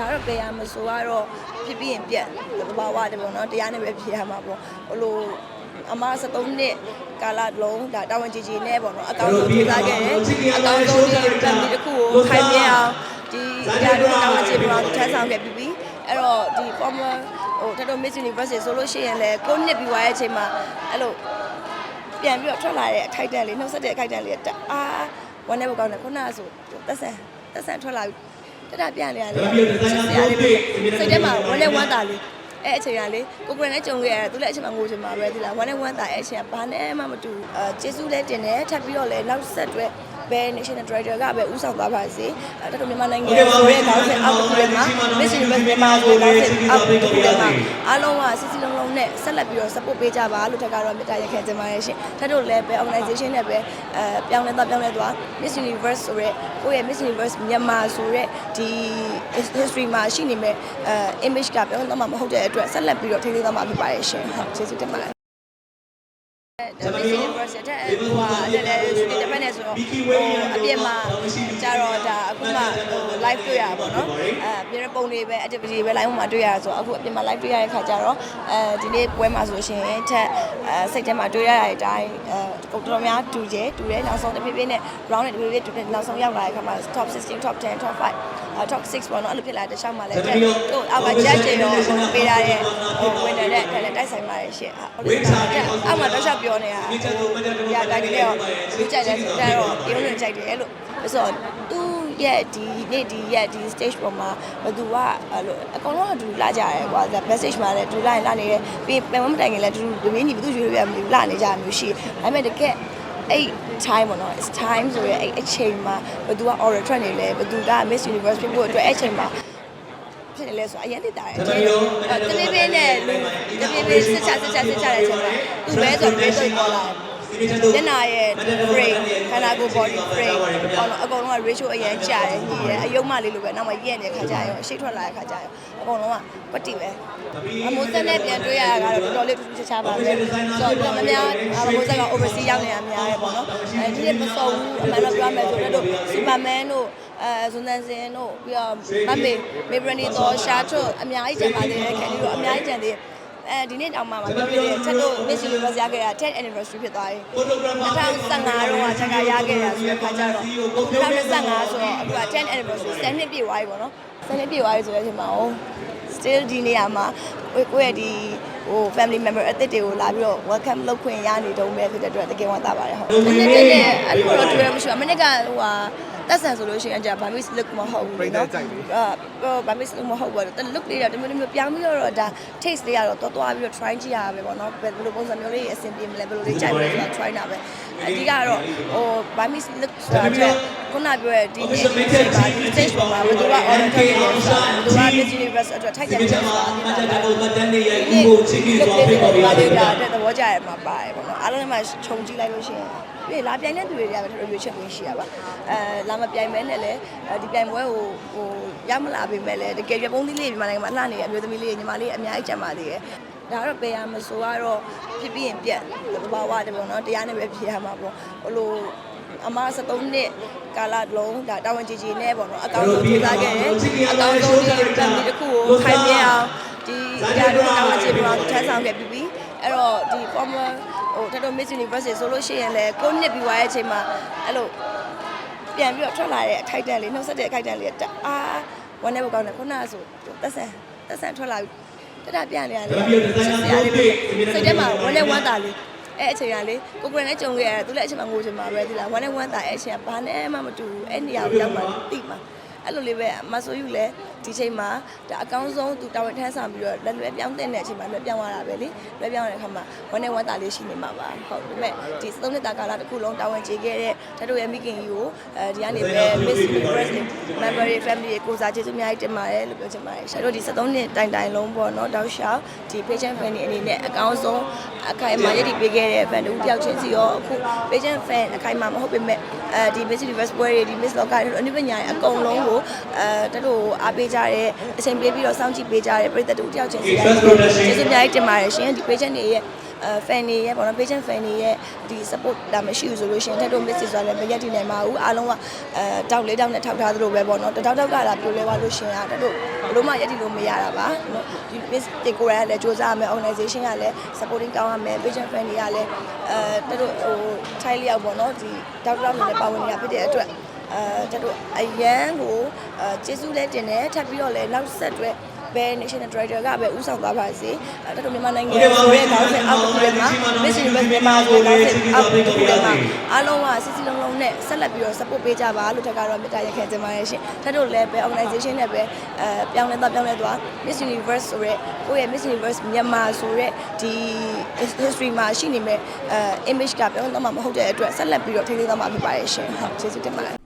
ဒါကတော့ပေရမဆိုကတော့ဖြစ်ပြီးရင်ပြက်သဘာဝတည်းပေါ့နော်တရားနဲ့ပဲဖြစ်ရမှာပေါ့ဟိုလိုအမ73နှစ်ကာလလုံးဒါတာဝန်ကြီးကြီးနဲ့ပေါ့နော်အကောင့်ဆုံးထူလာခဲ့တယ်အကောင့်ဆုံးဒီတမ်ဒီတစ်ခုကိုခိုင်မြဲအောင်ဒီရာတို့တာဝန်ကြီးပေါ်ထမ်းဆောင်ခဲ့ပြီးပြီအဲ့တော့ဒီ former ဟိုတတော် Miss Universe ဆိုလို့ရှိရင်လည်းကိုနှစ်ပြီးသွားတဲ့အချိန်မှာအဲ့လိုပြန်ပြီးတော့ထွက်လာတဲ့အခိုက်အတန့်လေးနှုတ်ဆက်တဲ့အခိုက်အတန့်လေးတအားဝမ်းနေဖို့ကောင်းတယ်ခုနကဆိုသက်ဆန်သက်ဆန်ထွက်လာပြီ တတပြန်နေရတယ်စိတ်ထဲမှာဝမ်းနေဝမ်းသာလေးအဲ့အချိန်ကလေကိုကိုရနဲ့ကြုံခဲ့ရတယ်သူလည်းအချိန်မှာငိုချင်မှာပဲဒီလားဝမ်းနဲ့ဝမ်းသာအဲ့အချိန်ကဘာနဲ့မှမတူဘူးအဲကျေးဇူးလည်းတင်တယ်ထပ်ပြီးတော့လည်းနောက်ဆက်တွဲ ဘယ် national director ကပဲဥဆောင်သွားပါစေအဲတော်တော်မြန်မာနိုင်ငံရဲ့ခေါင်းစဉ်အောက်တစ်ခုထဲမှာ Miss Universe မြန်မာဆိုခေါင်းစဉ်အောက်တစ်ခုထဲမှာအားလုံးကစစ်စစ်လုံးလုံးနဲ့ဆက်လက်ပြီးတော့ support ပေးကြပါလို့ထက်ကတော့မေတ္တာရက်ခဲ့ကြပါရဲ့ရှင်ထပ်တို့လည်းပဲ organization နဲ့ပဲအဲပြောင်းလဲသွားပြောင်းလဲသွား Miss Universe ဆိုရဲကိုယ့်ရဲ့ Miss Universe မြန်မာဆိုရဲဒီ history မှာရှိနေမဲ့အဲ image ကပြောင်းလဲသွားမှာမဟုတ်တဲ့အတွက်ဆက်လက်ပြီးတော့ထိန်းသိမ်းသွားမှာဖြစ်ပါရဲ့ရှင်ဟုတ်ကျေးဇူးတင်ပါတယ် ဒါပေမဲ့ process တဲ့ဟိုဟာအဲ့လည်းဒီတပတ်နဲ့ဆိုတော့အပြစ်မှာကြတော့ဒါအခုမှဟို live တွေ့ရပါတော့အဲပြည်ပုံတွေပဲ activity တွေပဲ live မှာတွေ့ရဆိုအခုအပြစ်မှာ live တွေ့ရတဲ့ခါကျတော့အဲဒီနေ့ပွဲမှာဆိုရှင်ထက်အဲစိတ်ထဲမှာတွေ့ရတဲ့အတိုင်းအဲတော်တော်များတူရဲတူရဲနောက်ဆုံးတစ်ပြေးပြေးနဲ့ round နဲ့တစ်ပြေးပြေးတူတယ်နောက်ဆုံးရောက်လာတဲ့ခါမှာ top 16 top 10 top 5 top 6ပေါ့နော်အဲ့လိုဖြစ်လာတဲ့ရှောက်မှာလည်းတဲ့တို့အောက်က judge တွေတော့ပေးရတဲ့ဟို winner တဲ့အဲ့လည်းတိုက်ဆိုင်ပါတယ်ရှင်ဟုတ်တယ်အောက်မှာတော့ရှောက်ပြောနေတာဟိုရတိုင်းကြီးတော့လူကြိုက်တယ်ဆိုတော့ပြုံးနေကြိုက်တယ်လို့ဆိုတော့သူရဲ့ဒီနေ့ဒီရဲ့ဒီ stage ပေါ်မှာဘသူကအဲ့လိုအကောင်လုံးကဒူလာကြရဲကွာ message မှာလည်းဒူလာရင်လာနေတယ်ပြီးပြန်မတိုင်ခင်လည်းဒူဒူမင်းညီဘသူရွေးလို့ရမလို့လာနေကြမျိုးရှိဒါပေမဲ့တကယ် အဲ့ time ပေါ့နော် it's time ဆိုရဲအဲ့အချိန်မှာဘသူက order ထွက်နေလဲဘသူက Miss Universe ဖြစ်ဖို့အတွက်အဲ့အချိန်မှာဖြစ်နေလဲဆိုအရင်သိတာတယ်တပြေးပြေးနဲ့လူတပြေးပြေးစစ်ချစစ်ချစစ်ချတဲ့အချိန်မှာသူပဲဆိုပြေးဆိုပေါ်လာတယ် ညနာရဲ့ frame ခန္ဓာကိုယ် body frame အော်အကုန်လုံးက ratio အရင်ကျတယ်ညီတယ်အယုံမလေးလိုပဲနောက်မှရက်နေတဲ့ခါကျရင်အရှိထွက်လာတဲ့ခါကျရင်အကုန်လုံးကပတိပဲအမိုးစက်နဲ့ပြန်တွေ့ရတာကတော့တော်တော်လေးထူးထူးခြားခြားပါပဲဆိုတော့မများအမိုးစက်က overseas ရောက်နေတာများတယ်ပေါ့နော်အဲဒီနေ့မစုံဘူးအမှန်တော့ပြောမယ်ဆိုတော့ Superman တို့အဲဇွန်တန်စင်တို့ပြီးတော့မမေမေဘရနီတော်ရှာထွတ်အများကြီးကြံပါသေးတယ်ခင်ဗျတို့အများကြီးကြံသေးတယ် အဲဒီနေ့တောင်မှမပြောပြတယ်ချက်တို့ Miss Universe ရခဲ့တာ 10th anniversary ဖြစ်သွားပြီ2015တော့ချက်ကရခဲ့တာဆိုတဲ့ခါကျတော့2025ဆိုတော့အခုက 10th anniversary 10နှစ်ပြည့်သွားပြီပေါ့နော်10နှစ်ပြည့်သွားပြီဆိုတဲ့အချိန်မှာ still ဒီနေရာမှာကိုယ့်ရဲ့ဒီဟို family member အသစ်တွေကိုလာပြီးတော့ welcome လုပ်ခွင့်ရနေတုံးပဲဖြစ်တဲ့အတွက်တကယ်ဝမ်းသာပါတယ်ဟုတ်။ဒီနေ့တည်းအဲ့လိုတော့တွေ့ရမရှိဘူး။မနေ့ကဟိုဟာ တက်ဆန်ဆိုလို့ရှိရင်ကြာဘာမစ် look မဟုတ်ဘူးလေနော်။အာဘာမစ် look မဟုတ်ဘူး။တ look လေးတော့တမျိုးတမျိုးပြောင်းပြီးတော့ဒါ taste လေးကတော့တော်တော်ပြီးတော့ try ကြည့်ရတာပဲပေါ့နော်။ဘယ်လိုပုံစံမျိုးလေးအဆင်ပြေမလဲဘယ်လိုလေးကြိုက်မလဲဆိုတာ try တာပဲ။အဓိကတော့ဟိုဘာမစ် look ဆိုတာတဲ့ခုနပြောတဲ့ဒီနေ့ဒီချိန်မှာဒီ stage ပေါ်မှာဘယ်သူက order ထုတ်နေလဲဆိုတာဘယ်သူက Miss Universe အတွက်ထိုက်တယ်ဆိုတာဒီမှာဒီလိုလေးဒါတဲ့သဘောကျရမှာပါတယ်ပေါ့နော်အားလုံးလည်းမှခြုံကြည့်လိုက်လို့ရှိရင်ပြီးလာပြိုင်တဲ့သူတွေကပဲတော်တော်ရွေးချက်ဝင်ရှိရပါအဲလာမပြိုင်မဲနဲ့လည်းဒီပြိုင်ပွဲကိုဟိုရမလာပေမဲ့လည်းတကယ်ရပုံးသီးလေးမြန်မာနိုင်ငံမှာလှနေတဲ့အမျိုးသမီးလေးညီမလေးအများကြီးကြံပါသေးတယ်ဒါကတော့ပေရမဆိုကတော့ဖြစ်ပြီးရင်ပြက်သဘာဝတည်းပေါ့နော်တရားနဲ့ပဲဖြစ်ရမှာပေါ့ဟိုလို အမ73နှစ်ကာလလုံးဒါတာဝန်ကြီးကြီးနဲ့ပေါ့နော်အကောင့်ဆုံးထူလာခဲ့တယ်အကောင့်ဆုံးဒီတမ်ဒီတစ်ခုကိုခိုင်မြဲအောင်ဒီရာတို့တာဝန်ကြီးပေါ်ထမ်းဆောင်ခဲ့ပြီးပြီအဲ့တော့ဒီ former ဟိုထပ်တော့ Miss Universe ဆိုလို့ရှိရင်လည်းကိုနှစ်ပြီးသွားတဲ့အချိန်မှာအဲ့လိုပြန်ပြီးတော့ထွက်လာတဲ့အခိုက်အတန့်လေးနှုတ်ဆက်တဲ့အခိုက်အတန့်လေးတအားဝမ်းနေဖို့ကောင်းတယ်ခုနကဆိုသက်ဆန်သက်ဆန်ထွက်လာပြီတတပြန်နေရတယ်စိတ်ထဲမှာဝမ်းနေဝမ်းသာလေး အဲ့အချိန်ကလေကိုကိုရနဲ့ကြုံခဲ့ရတယ်သူလည်းအချိန်မှာငိုချင်မှာပဲဒီလားဝမ်းနဲ့ဝမ်းသာအဲ့အချိန်ကဘာနဲ့မှမတူဘူးအဲ့နေရာကိုရောက်မှသိမှာအဲ့လိုလေးပဲမဆိုယူလဲ ဒီချိန်မှာဒါအကောင်းဆုံးသူတာဝန်ထမ်းဆောင်ပြီးတော့လက်လွဲပြောင်းတဲ့အချိန်မှာလွဲပြောင်းရတာပဲလေလွဲပြောင်းရတဲ့အခါမှာဝမ်းနဲ့ဝမ်းသာလေးရှိနေမှာပါဟုတ်ဒါပေမဲ့ဒီသုံးနှစ်တာကာလတစ်ခုလုံးတာဝန်ကျေခဲ့တဲ့တတို့ရဲ့မိခင်ကြီးကိုအဲဒီကနေပဲ Miss Universe member family ကိုစားကျေးဇူးအများကြီးတင်ပါတယ်လို့ပြောချင်ပါတယ်ရှာတို့ဒီ73နှစ်တိုင်တိုင်လုံးပေါ့နော်တောက်လျှောက်ဒီ patient fan တွေအနေနဲ့အကောင်းဆုံးအခိုင်အမာရည်တည်ပေးခဲ့တဲ့ fan တို့တယောက်ချင်းစီရောအခု patient fan အခိုင်အမာမဟုတ်ပေမဲ့အဲဒီ Miss Universe ပွဲတွေဒီ Miss Loka တွေအနုပညာရဲ့အကုန်လုံးကိုအဲတတို့အားပေးကြတဲ့အချိန်ပေးပြီးတော့စောင့်ကြည့်ပေးကြတဲ့ပရိသတ်တို့တယောက်ချင်းစီကျေးဇူးအများကြီးတင်ပါတယ်ရှင်ဒီ patient တွေရဲ့အဲ fan တွေရဲ့ပေါ့နော် patient fan တွေရဲ့ဒီ support ဒါမရှိဘူးဆိုလို့ရှိရင်တက်တို့ miss ဆိုတာလည်းမရက်တည်နိုင်ပါဘူးအားလုံးကအဲတောက်လေးတောက်နဲ့ထောက်ထားသလိုပဲပေါ့နော်တတောက်တောက်ကလာပြိုလဲသွားလို့ရှိရင်တက်တို့ဘလို့မှရက်တည်လို့မရတာပါနော်ဒီ miss တွေကိုယ်ကလည်းစူးစမ်းရမယ် organization ကလည်း supporting ကောင်းရမယ် patient fan တွေကလည်းအဲတက်တို့ဟိုထိုင်းလျောက်ပေါ့နော်ဒီတောက်တောက်နဲ့ပါဝင်နေတာဖြစ်တဲ့အတွက် အဲတက်တို့အရန်ကိုအဲကျေးဇူးလည်းတင်တယ်ထပ်ပြီးတော့လည်းနောက်ဆက်တွဲဘယ် national director ကပဲဥဆောင်သွားပါစေအဲတက်တို့မြန်မာနိုင်ငံရဲ့ခေါင်းစဉ်အောက်တစ်ခုထဲမှာ Miss Universe မြန်မာဆိုတဲ့ခေါင်းစဉ်အောက်တစ်ခုထဲမှာအားလုံးကစစ်စစ်လုံးလုံးနဲ့ဆက်လက်ပြီးတော့ support ပေးကြပါလို့တက်ကတော့မေတ္တာရက်ခဲတင်ပါတယ်ရှင်ထပ်တို့လည်းပဲ organization နဲ့ပဲအဲပြောင်းလဲသွားပြောင်းလဲသွား Miss Universe ဆိုတဲ့ကိုယ့်ရဲ့ Miss Universe မြန်မာဆိုတဲ့ဒီ history မှာရှိနေမဲ့အဲ image ကပြောင်းသွားမှာမဟုတ်တဲ့အတွက်ဆက်လက်ပြီးတော့ထိန်းသိမ်းသွားမှာဖြစ်ပါတယ်ရှင်ဟုတ်ကျေးဇူးတင်ပါတယ်